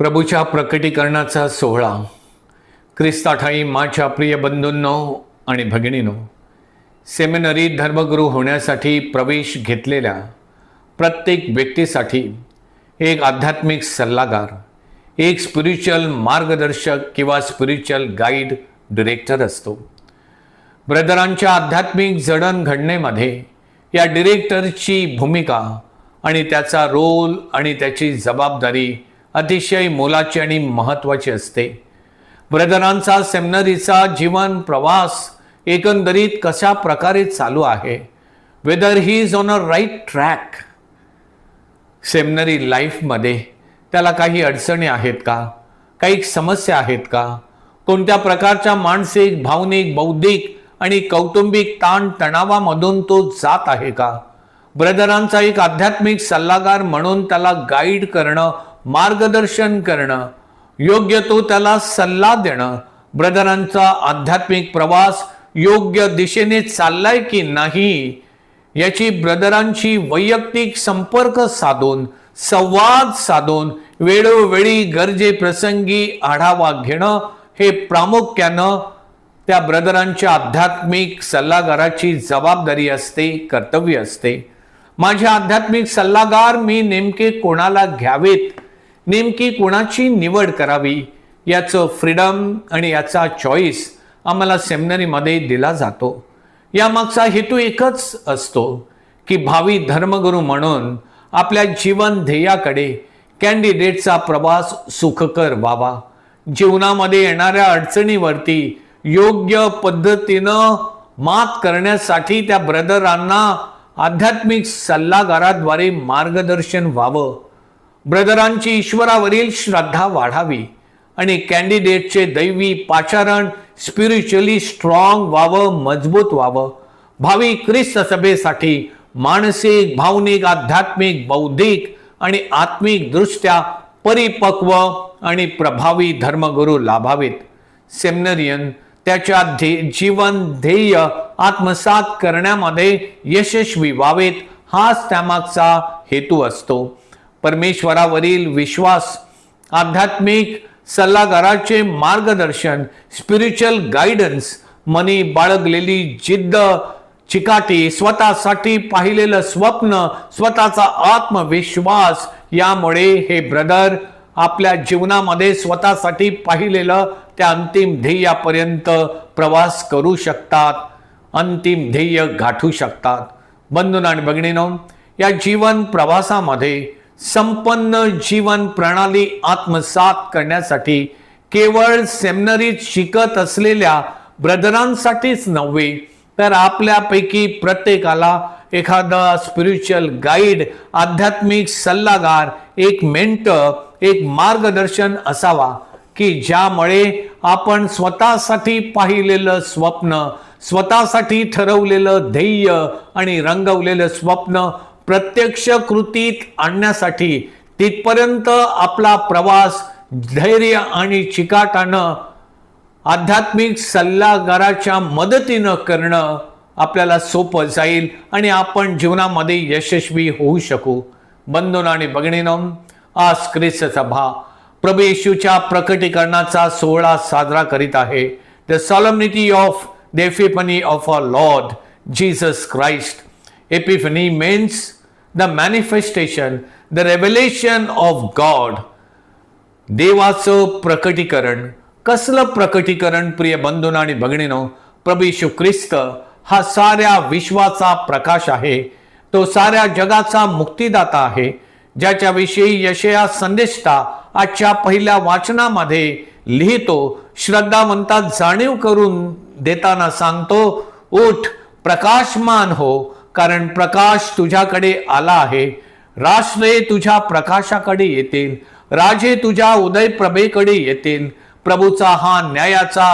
प्रभूच्या प्रकटीकरणाचा सोहळा. ख्रिस्ताठाई माझ्या प्रिय बंधूंनो आणि भगिनीनो सेमिनरी धर्मगुरू होण्यासाठी प्रवेश घेतलेल्या प्रत्येक व्यक्तीसाठी एक आध्यात्मिक सल्लागार एक स्पिरिच्युअल मार्गदर्शक किंवा स्पिरिच्युअल गाईड डिरेक्टर असतो. ब्रदरांच्या आध्यात्मिक जडणघडणेमध्ये या डिरेक्टरची भूमिका आणि त्याचा रोल आणि त्याची जबाबदारी अतिशय मोलाची आणि महत्त्वाची असते. ब्रदरांचा सेमिनरीचा जीवन प्रवास एकंदरीत कशा प्रकारे चालू आहे? Whether he is on a right track seminary लाईफमध्ये त्याला काही अडचणी आहेत का? काही समस्या आहेत का? कोणत्या प्रकारच्या मानसिक भावनिक बौद्धिक आणि कौटुंबिक ताण तणावामधून तो जात आहे का? ब्रदरांचा एक आध्यात्मिक सल्लागार म्हणून त्याला गाईड करणं मार्गदर्शन करणं योग्य तो त्याला सल्ला देणं ब्रदरांचा आध्यात्मिक प्रवास योग्य दिशेने चाललाय की नाही याची ब्रदरांची वैयक्तिक संपर्क साधून संवाद साधून वेळोवेळी गरजे प्रसंगी आढावा घेणं हे प्रामुख्यानं त्या ब्रदरांच्या आध्यात्मिक सल्लागाराची जबाबदारी असते कर्तव्य असते. माझे आध्यात्मिक सल्लागार मी नेमके कोणाला घ्यावेत नेमकी कोणाची निवड करावी? याचं फ्रीडम आणि याचा चॉईस आम्हाला सेमिनरीमध्ये दिला जातो. यामागचा हेतू एकच असतो की भावी धर्मगुरू म्हणून आपल्या जीवन ध्येयाकडे कॅन्डिडेटचा प्रवास सुखकर व्हावा. जीवनामध्ये येणाऱ्या अडचणीवरती योग्य पद्धतीनं मात करण्यासाठी त्या ब्रदरांना आध्यात्मिक सल्लागाराद्वारे मार्गदर्शन व्हावं. ब्रदरांची ईश्वरावरील श्रद्धा वाढावी आणि कॅन्डिडेटचे दैवी पाचारण स्पिरिच्युअली स्ट्रॉंग व्हावं मजबूत व्हावं. भावी ख्रिस्त सभेसाठी मानसिक भावनिक आध्यात्मिक बौद्धिक आणि आत्मिक दृष्ट्या परिपक्व आणि प्रभावी धर्मगुरू लाभावेत. सेमिनरियन त्याच्या ध्ये जीवन ध्येय आत्मसात करण्यामध्ये यशस्वी व्हावेत हाच त्यामागचा हेतू असतो. परमेश्वरावरील विश्वास आध्यात्मिक सल्लागाराचे मार्गदर्शन स्पिरिच्युअल गायडन्स मनी बाळगलेली जिद्द चिकाटी स्वतःसाठी पाहिलेलं स्वप्न स्वतःचा आत्मविश्वास यामुळे हे ब्रदर आपल्या जीवनामध्ये स्वतःसाठी पाहिलेलं त्या अंतिम ध्येयापर्यंत प्रवास करू शकतात अंतिम ध्येय गाठू शकतात. बंधून आणि भगिनीनो या जीवन प्रवासामध्ये संपन्न जीवन प्रणाली आत्मसात करण्यासाठी केवळ सेमिनरीत शिकत असलेल्या ब्रदरांसाठीच नव्हे तर आपल्यापैकी प्रत्येकाला एखादा स्पिरिच्युअल गाईड आध्यात्मिक सल्लागार एक मेंटर एक मार्गदर्शन असावा की ज्यामुळे आपण स्वतःसाठी पाहिलेलं स्वप्न स्वतःसाठी ठरवलेलं ध्येय आणि रंगवलेलं स्वप्न प्रत्यक्ष कृतीत आणण्यासाठी तिथपर्यंत आपला प्रवास धैर्य आणि चिकाटानं आध्यात्मिक सल्लागाराच्या मदतीनं करणं आपल्याला सोपं जाईल आणि आपण जीवनामध्ये यशस्वी होऊ शकू. बंधून आणि बघणीनं आज ख्रिस्त सभा प्रभू येशूच्या प्रकटीकरणाचा सोहळा साजरा करीत आहे. The solemnity of epiphany of a Lord Jesus Christ Epiphany means the manifestation the revelation of God देवाचं प्रकटीकरण कसलं प्रकटीकरण प्रिय बंधून आणि भगिनीनो प्रभू ख्रिस्त हा साऱ्या विश्वाचा प्रकाश आहे तो साऱ्या जगाचा मुक्तिदाता आहे ज्याच्याविषयी यशया संदेष्टा आजच्या पहिल्या वाचनामध्ये लिहितो श्रद्धावंतात जाणीव करून देताना सांगतो उठ प्रकाशमान हो कारण प्रकाश तुझ्याकडे आला आहे. राष्ट्रे तुझ्या प्रकाशाकडे येतील. राजे तुझ्या उदय प्रभेकडे येतील. प्रभूचा हा न्यायाचा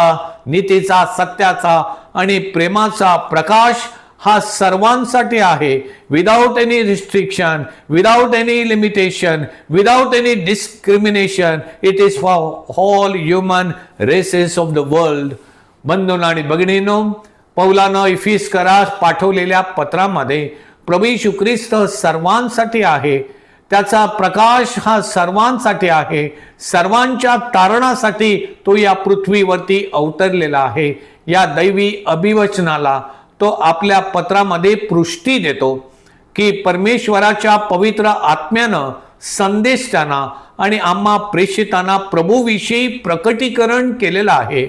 नीतीचा सत्याचा आणि प्रेमाचा प्रकाश हा सर्वांसाठी आहे. Without any restriction without any limitation without any discrimination it is for all human races of the world बंधून आणि भगिनीनो पौलानं इफिस करास पाठवलेल्या पत्रामध्ये प्रभू येशू ख्रिस्त सर्वांसाठी आहे. त्याचा प्रकाश हा सर्वांसाठी आहे. सर्वांच्या तारणासाठी तो या पृथ्वीवरती अवतरलेला आहे. या दैवी अभिवचनाला तो आपल्या पत्रामध्ये पृष्टी देतो की परमेश्वराच्या पवित्र आत्म्यानं संदेशताना आणि आम्हा प्रेषितांना प्रभूविषयी प्रकटीकरण केलेलं आहे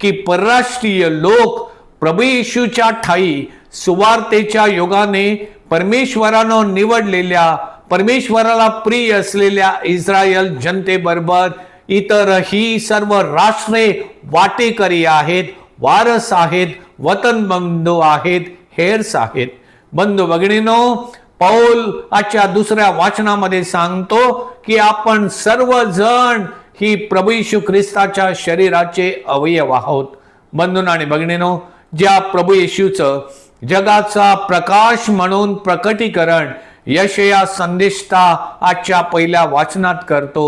की परराष्ट्रीय लोक प्रभू येशूच्या ठाई सुवार्तेच्या योगाने परमेश्वरानं निवडलेल्या परमेश्वराला प्रिय असलेल्या इस्रायल जनतेबरोबर इतरही सर्व राष्ट्रे वाटेकरी आहेत वारस आहेत वतन बंधू आहेत हेर्स आहेत. बंधू भगिनीनो पौल आजच्या दुसऱ्या वाचनामध्ये सांगतो की आपण सर्वजण ही प्रभू येशू ख्रिस्ताच्या शरीराचे अवयव आहोत. बंधून आणि भगिनीनो ज्या प्रभू येशूचं जगाचा प्रकाश म्हणून प्रकटीकरण यशया संदेशता आजच्या पहिल्या वाचनात करतो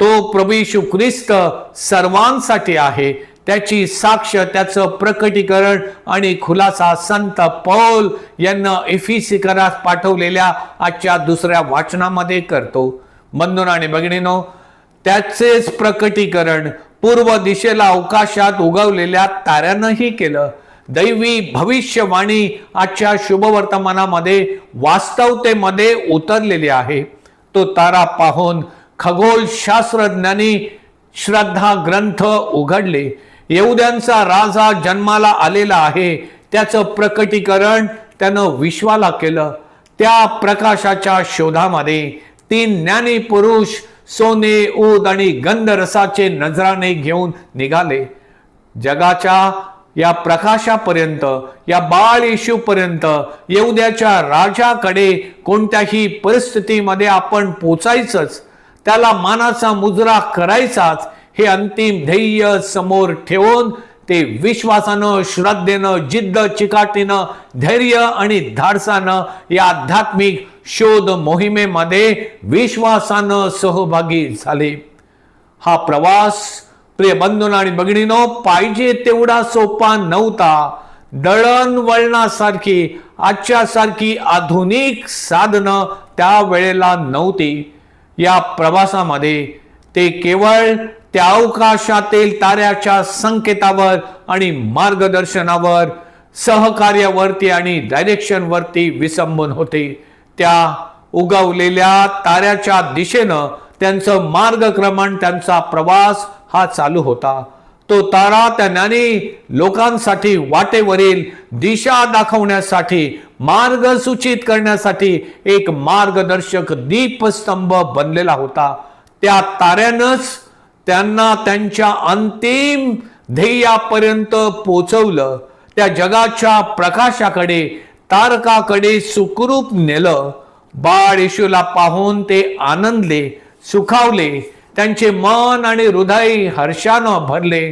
तो प्रभू येशू ख्रिस्त सर्वांसाठी आहे. त्याची साक्ष त्याचं प्रकटीकरण आणि खुलासा संत पौल यांना एफिसिकरास पाठवलेल्या आजच्या दुसऱ्या वाचनामध्ये करतो. बंधून आणि भगिनीनो त्याचेच प्रकटीकरण पूर्व दिशेला अवकाशात उगवलेल्या ताऱ्यानंही केलं. दैवी भविष्यवाणी आजच्या शुभवर्तमानामध्ये वास्तवतेमध्ये उतरलेली आहे. तो तारा पाहून खगोल शास्त्रज्ञांनी श्रद्धा ग्रंथ उघडले. येऊद्यांचा राजा जन्माला आलेला आहे. त्याचं प्रकटीकरण त्यानं विश्वाला केलं. त्या प्रकाशाच्या शोधामध्ये तीन ज्ञानी पुरुष सोने ऊद आणि गंध रसाचे नजराने घेऊन निघाले. जगाच्या या प्रकाशापर्यंत या बाळ येशूपर्यंत येऊद्याच्या राजाकडे कोणत्याही परिस्थितीमध्ये आपण पोचायचंच त्याला मानाचा मुजरा करायचाच हे अंतिम ध्येय समोर ठेवून ते विश्वासानं श्रद्धेनं जिद्द चिकाटीनं धैर्य आणि धाडसानं या आध्यात्मिक शोध मोहिमेमध्ये विश्वासानं सहभागी झाले. हा प्रवास प्रिय बंधून आणि भगिनीनो पाहिजे तेवढा सोपा नव्हता. दळणवळणासारखी आजच्यासारखी आधुनिक साधनं त्या वेळेला नव्हती. या प्रवासामध्ये ते केवळ त्या अवकाशातील ताऱ्याच्या संकेतावर आणि मार्गदर्शनावर सहकार्यावरती आणि डायरेक्शनवरती विसंबून होते. त्या उगवलेल्या ताऱ्याच्या दिशेनं त्यांचं मार्गक्रमण त्यांचा प्रवास हा चालू होता. तो तारा त्या ज्ञानी लोकांसाठी वाटेवरील दिशा दाखवण्यासाठी मार्ग सूचित करण्यासाठी एक मार्गदर्शक दीपस्तंभ बनलेला होता. त्या ताऱ्यानंच त्यांना त्यांच्या अंतिम ध्येयापर्यंत पोचवलं. त्या जगाच्या प्रकाशाकडे तारकाकडे सुखरूप नेलं बाळ येशूला पाहून ते आनंदले सुखावले त्यांचे मन आणि हृदय हर्षानं भरले.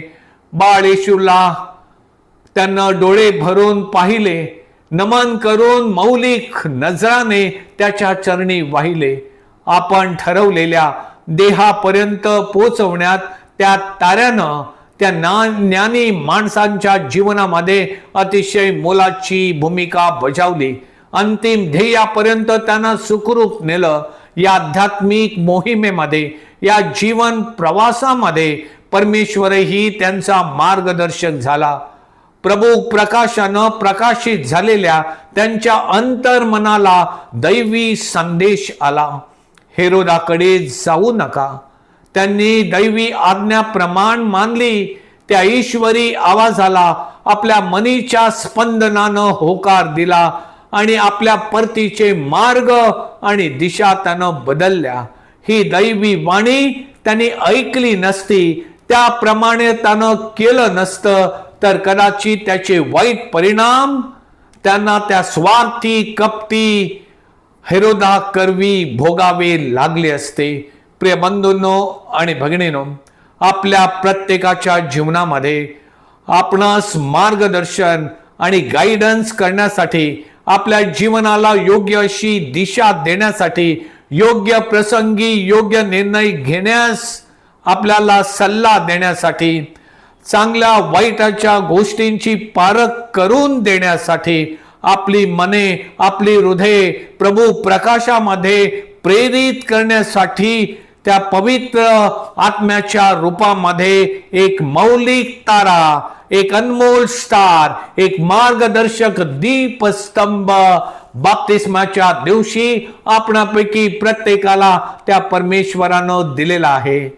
बाळ येशूला त्यांना डोळे भरून पाहिले नमन करून मौलिक नजराने त्याच्या चरणी वाहिले. आपण ठरवलेल्या देहापर्यंत पोचवण्यात त्या ताऱ्यानं त्या ना- ज्ञानी माणसांच्या जीवनामध्ये अतिशय मोलाची भूमिका बजावली. अंतिम ध्येयापर्यंत त्यांना सुखरूप नेलं. या आध्यात्मिक मोहिमेमध्ये या जीवन प्रवासामध्ये परमेश्वरही त्यांचा मार्गदर्शक झाला. प्रभू प्रकाशानं प्रकाशित झालेल्या त्यांच्या अंतर्मनाला दैवी संदेश आला. हेरोदाकडे जाऊ नका. त्यांनी दैवी आज्ञा प्रमाण मानली. त्या ईश्वरी आवाजाला आपल्या मनीच्या स्पंदनानं होकार दिला आणि आपल्या परतीचे मार्ग आणि दिशा त्यानं बदलल्या. ही दैवी वाणी त्यांनी ऐकली नसती. त्याप्रमाणे त्यानं केलं नसतं. तर कदाचित त्याचे वाईट परिणाम त्यांना त्या स्वार्थी कपटी हेरोदा करवी भोगावे लागले असते. प्रिय बंधूंनो आणि भगिनीनो आपल्या प्रत्येकाच्या जीवनामध्ये आपणास मार्गदर्शन आणि गाईडन्स करण्यासाठी आपल्या जीवनाला योग्य अशी दिशा देण्यासाठी योग्य प्रसंगी योग्य निर्णय घेण्यास आपल्याला सल्ला देण्यासाठी चांगल्या वाईटाच्या गोष्टींची पारख करून देण्यासाठी आपली मने आपली हृदय प्रभू प्रकाशामध्ये प्रेरित करण्यासाठी त्या पवित्र आत्म्याच्या रूपामध्ये एक मौलिक तारा एक अनमोल स्टार एक मार्गदर्शक दीपस्तंभ बाप्तिस्माच्या दिवशी आपणापैकी प्रत्येकाला त्या परमेश्वरानं दिलेला आहे.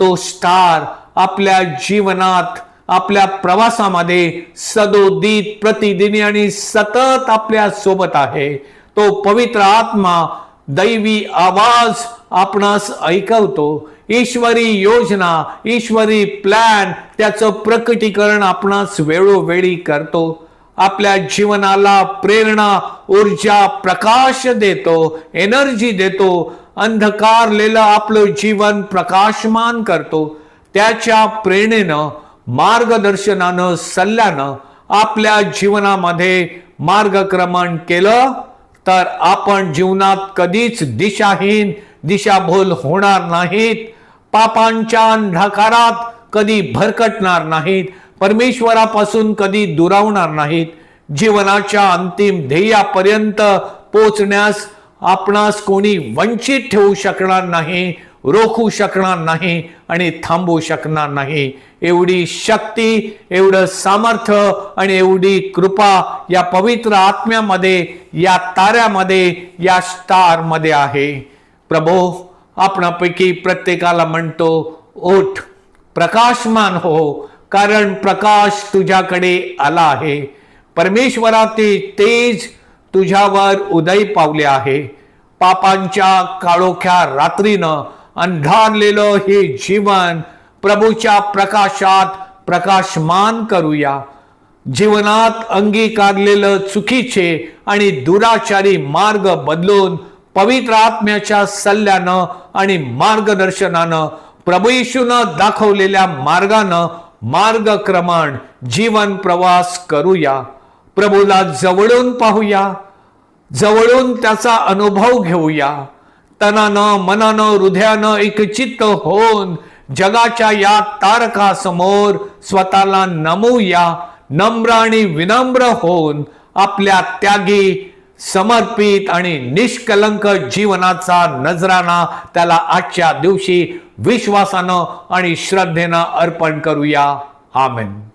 तो स्टार आपल्या जीवनात आपल्या प्रवासामध्ये सदोदित प्रतिदिनी आणि सतत आपल्यासोबत आहे. तो पवित्र आत्मा दैवी आवाज आपणास ऐकवतो. ईश्वरी योजना ईश्वरी प्लॅन त्याचं प्रकटीकरण आपणास वेळोवेळी करतो. आपल्या जीवनाला प्रेरणा ऊर्जा प्रकाश देतो एनर्जी देतो. अंधकारलेलं आपलं जीवन प्रकाशमान करतो. त्याच्या प्रेरणेनं मार्गदर्शनानं सल्ल्यानं आपल्या जीवनामध्ये मार्गक्रमण केलं तर आपण जीवनात कधीच दिशाहीन दिशाभूल होणार नाहीत. पापांच्या अंधकारात कधी भरकटणार नाहीत. परमेश्वरापासून कधी दुरावणार नाहीत. जीवनाच्या अंतिम ध्येयापर्यंत पोचण्यास आपणास कोणी वंचित ठेवू शकणार नाही रोखू शकणार नाही आणि थांबवू शकणार नाही. एवढी शक्ती एवढं सामर्थ्य आणि एवढी कृपा या पवित्र आत्म्यामध्ये या ताऱ्यामध्ये या स्टारमध्ये आहे. प्रभो आपणापैकी प्रत्येकाला म्हणतो ओठ प्रकाशमान हो कारण प्रकाश तुझ्याकडे आला आहे. परमेश्वराचे तेज तुझ्यावर उदय पावले आहे. पापांच्या काळोख्या रात्रीनं अंधारलेलं हे जीवन प्रभूच्या प्रकाशात प्रकाशमान करूया. जीवनात अंगीकारलेलं चुकीचे आणि दुराचारी मार्ग बदलून पवित्र आत्म्याच्या सल्ल्यानं आणि मार्गदर्शनानं प्रभू येशूनं दाखवलेल्या मार्गानं मार्गक्रमण जीवन प्रवास करूया. प्रभूला जवळून पाहूया. जवळून त्याचा अनुभव घेऊया. तनानं मनानं हृदयानं एकचित्त होऊन जगाच्या या तारकासमोर स्वतःला नमूया. नम्र आणि विनम्र होऊन आपल्या त्यागी समर्पित आणि निष्कलंक जीवनाचा नजराना त्याला आजच्या दिवशी विश्वासानं आणि श्रद्धेनं अर्पण करूया. आमेन.